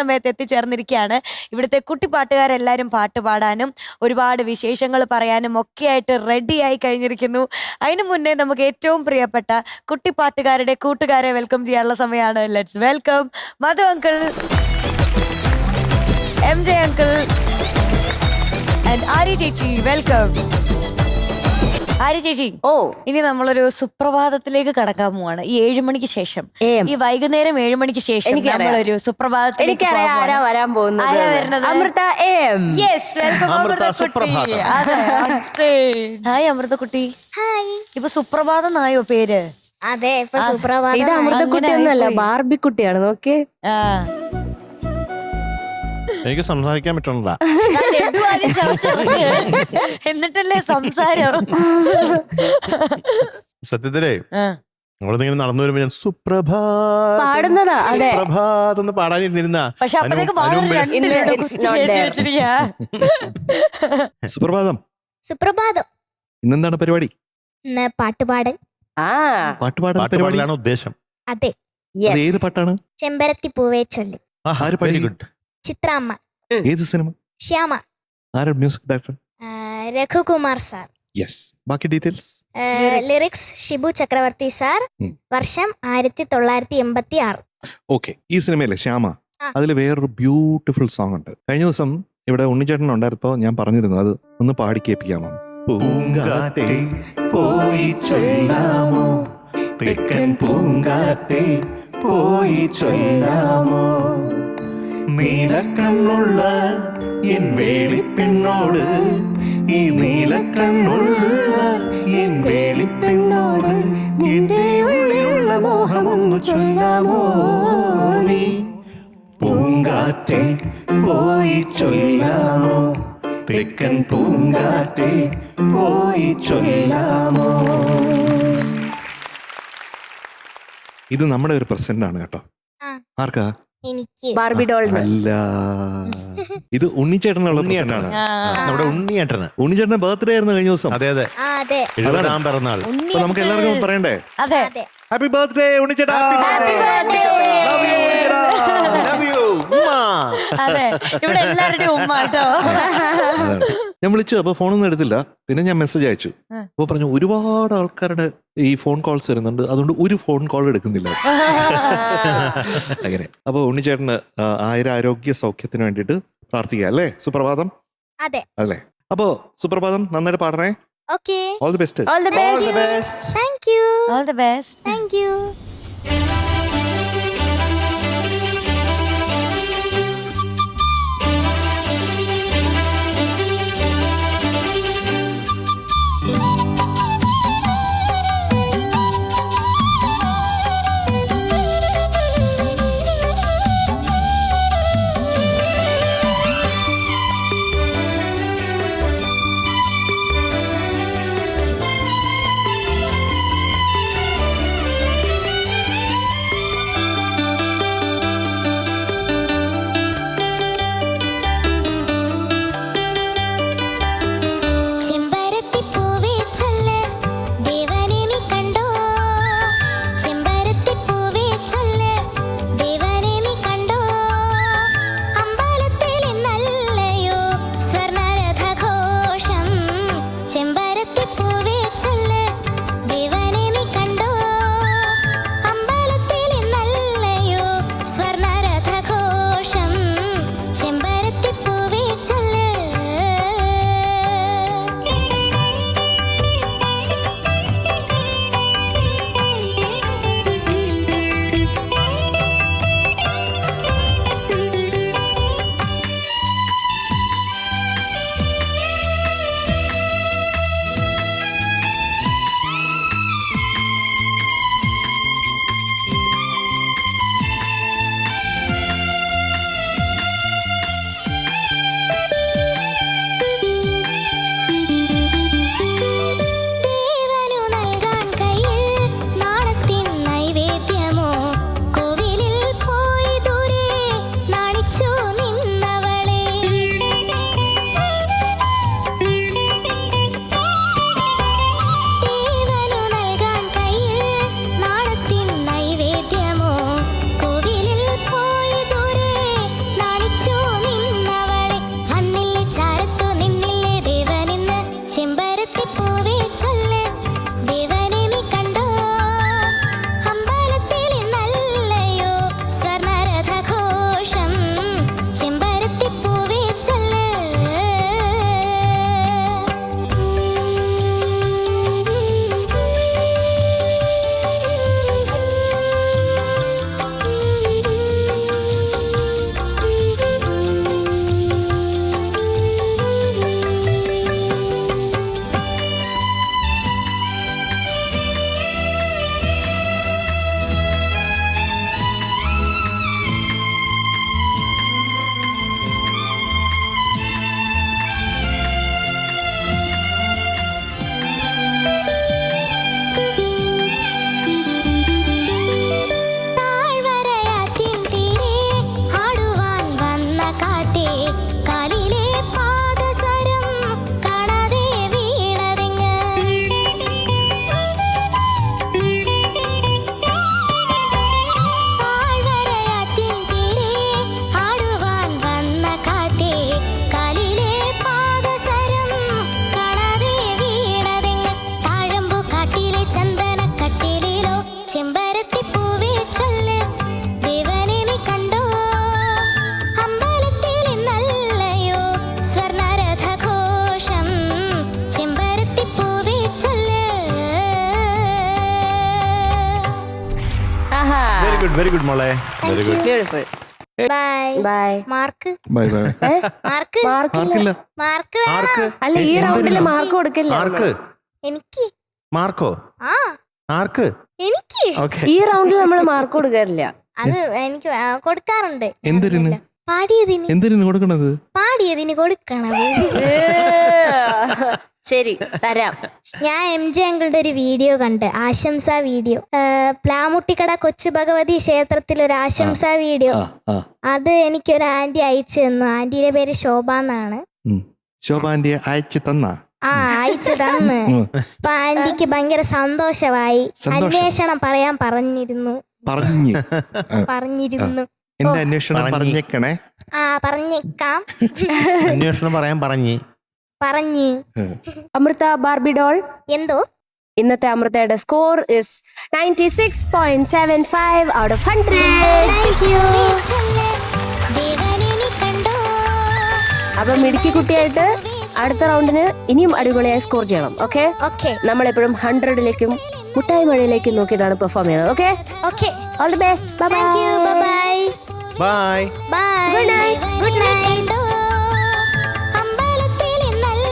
സമയത്ത് എത്തിച്ചേർന്നിരിക്കുകയാണ് ഇവിടുത്തെ കുട്ടിപ്പാട്ടുകാരെല്ലാവരും പാട്ട് പാടാനും ഒരുപാട് വിശേഷങ്ങൾ പറയാനും ഒക്കെയായിട്ട് റെഡിയായി റെഡി കഴിഞ്ഞിരിക്കുന്നു. അതിനു മുന്നേ നമുക്ക് ഏറ്റവും പ്രിയപ്പെട്ട കുട്ടിപ്പാട്ടുകാരുടെ കൂട്ടുകാരെ വെൽക്കം ചെയ്യാനുള്ള സമയമാണ്. Let's welcome Madhu uncle M J uncle Arya ചേച്ചി. വെൽക്കം ആര്യ ചേച്ചി ഓ ഇനി നമ്മളൊരു സുപ്രഭാതത്തിലേക്ക് കടക്കാൻ പോവാണ് ഈ ഏഴു മണിക്ക് ശേഷം ഏം. ഈ വൈകുന്നേരം ഏഴു മണിക്ക് ശേഷം എനിക്കറിയാം. നമ്മളൊരു സുപ്രഭാതത്തിലേക്ക് എനിക്കറിയാം ആരാ വരാൻ പോകുന്നത് ആരാ വരുന്നത്? Amrita M yes welcome Amrita സുപ്രഭാതം. ഹായ് അമൃതക്കുട്ടി ഹായ് ഇപ്പൊ സുപ്രഭാതം ആയോ പേര് അതെ ഇപ്പൊ സുപ്രഭാതം ഇത്. അമൃതക്കുട്ടി ഒന്നല്ല ബാർബിക്കുട്ടിയാണ് നോക്കേ ആ. എനിക്ക് സംസാരിക്കാൻ പറ്റണില്ല. എന്നിട്ടല്ലേ സംസാരം? സത്യത്തിലേ. നമ്മളിങ്ങനെ നടന്നു വരുമ്പോ ഞാൻ സുപ്രഭാത് പാടുന്നതാ അതെ. സുപ്രഭാത് എന്ന് പാടാനിരുന്നിരുന്ന. സുപ്രഭാതം. സുപ്രഭാതം. ഇന്നെന്താണ് പരിപാടി? പാട്ടുപാടൽ ആ. പാട്ട് പരിപാടി? പാടലാണ് ഉദ്ദേശം. അതെ. ഏത് പാട്ടാണ്? ചെമ്പരത്തി പൂവേ ചൊല്ലി ആര് പാടി? ഗുഡ്. ചിത്രാമ്മ. ഏത് സിനിമ? ശ്യാമ. ആരാ music director Raghukumar sir. Yes ബാക്കി details lyrics Shibu Chakravarthy sir. ഉം. വർഷം ആയിരത്തി തൊള്ളായിരത്തി എൺപത്തി ആറ് ഓക്കെ ഈ സിനിമയിലെ ശ്യാമ? ആ. അതിൽ വേറൊരു ബ്യൂട്ടിഫുൾ സോങ് ഉണ്ട്. കഴിഞ്ഞ ദിവസം ഇവിടെ ഉണ്ണിച്ചേട്ടൻ ഉണ്ടായിരുന്നപ്പോ ഞാൻ പറഞ്ഞിരുന്നു അത് ഒന്ന് പാടി കേൾപ്പിക്കാമോ? പൂങ്കാറ്റേ പോയി ചൊല്ലാമോ? തെക്കൻ പൂങ്കാറ്റേ പോയി ചൊല്ലാമോ? നീലക്കണ്ണുള്ള എൻ വേളിപ്പെണ്ണോട്. ഈ നീലക്കണ്ണുള്ള എൻ വേളിപ്പെണ്ണോട് എന്റെ ഉള്ളിലുള്ള മോഹമൊന്നു ചൊല്ലാമോ നീ? പൂങ്കാറ്റെ പോയി ചൊല്ലാമോ? തെക്കൻ പൂങ്കാറ്റെ പോയി ചൊല്ലാമോ? ഇത് നമ്മുടെ ഒരു പ്രസന്റ് ആണ് കേട്ടോ. ആർക്കാ? എനിക്ക്. Barbie doll. അല്ല. ഇത് ഉണ്ണിച്ചേട്ടനുള്ള പ്രസന്റാണ്. നമ്മുടെ ഉണ്ണിയേട്ടന്. ഉണ്ണിച്ചേട്ടന് ബർത്ത്ഡേ ആയിരുന്നു കഴിഞ്ഞ ദിവസം. അതെ അതെ. ആ അതെ. എഴുപതാം പിറന്നാൾ. അപ്പൊ നമുക്ക് എല്ലാവർക്കും പറയണ്ടേ? അതെ. അതെ. ഹാപ്പി ബർത്ത്ഡേ ഉണ്ണിച്ചേട്ടാ. ഇവിടെ എല്ലാവരുടെയും ഉമ്മ കേട്ടോ. ഞാൻ വിളിച്ചു അപ്പൊ ഫോണൊന്നും എടുത്തില്ല. പിന്നെ ഞാൻ മെസ്സേജ് അയച്ചു. അപ്പോൾ അപ്പൊ പറഞ്ഞു ഒരുപാട് ആൾക്കാരുടെ ഈ ഫോൺ കോൾസ് വരുന്നുണ്ട്. അതുകൊണ്ട് ഒരു ഫോൺ കോൾ എടുക്കുന്നില്ല. അങ്ങനെ. അപ്പൊ ഉണ്ണിച്ചേട്ടന് ആയിരാരോഗ്യ ആയിരം ആരോഗ്യ സൗഖ്യത്തിന് വേണ്ടിയിട്ട് പ്രാർത്ഥിക്കുക അല്ലേ? സുപ്രഭാതം. അതെ. അല്ലേ? അപ്പോ സുപ്രഭാതം നന്നായിട്ട് പാടണേ. Okay all the best all the best thank you all the best thank you very good മോളെ. Very good beautiful bye bye mark bye bye mark മാർക്കില്ല ആർക്കില്ല മാർക്ക് അല്ല ഈ എന്തിന്? മാർക്ക് കൊടുക്കില്ല. മാർക്ക് എനിക്ക്. മാർക്കോ ആ. ആർക്ക് എനിക്ക്. ഈ റൗണ്ടിൽ നമ്മൾ മാർക്ക് കൊടുക്കാറില്ല. അത് എനിക്ക് കൊടുക്കാറുണ്ട്. എന്തിനു? പാടിയതിന്. എന്തിനു കൊടുക്കണത്? പാടിയതിന് കൊടുക്കണത്. ശരി തരാം. ഞാൻ എം ജെ അങ്കിളുടെ ഒരു വീഡിയോ കണ്ട് ആശംസ വീഡിയോ. പ്ലാമുട്ടിക്കട കൊച്ചു ഭഗവതി ക്ഷേത്രത്തിൽ ഒരു ആശംസ വീഡിയോ. ആ എനിക്ക് അത് എനിക്കൊരു ആന്റി അയച്ചു തന്നു. ആന്റിയുടെ പേര് ശോഭ എന്നാണ്. ഉം. അയച്ചു തന്ന? ആ അയച്ചു തന്ന്. അപ്പൊ ആന്റിക്ക് ഭയങ്കര സന്തോഷമായി. സന്തോഷം. അന്വേഷണം പറയാൻ പറഞ്ഞിരുന്നു. പറഞ്ഞു. പറഞ്ഞിരുന്നു. എന്റെ അന്വേഷണം? പറഞ്ഞു. പറഞ്ഞേക്കണേ. ആ പറഞ്ഞേക്കാം. അന്വേഷണം പറയാൻ പറഞ്ഞ്. പറഞ്ഞ്. Amrita Barbie doll. എന്തോ? ഇന്നത്തെ അമൃതയുടെ score is ninety six point seven five out of hundred അപ്പൊ മിടുക്കി കുട്ടിയായിട്ട് അടുത്ത റൗണ്ടിന് ഇനിയും അടിപൊളിയായി സ്കോർ ചെയ്യണം ഓക്കെ ഓക്കെ നമ്മളെപ്പോഴും ഹൺഡ്രഡിലേക്കും മുട്ടായി മഴയിലേക്കും നോക്കിയിട്ടാണ് പെർഫോം ചെയ്യുന്നത് okay okay all the best bye bye bye bye good night good night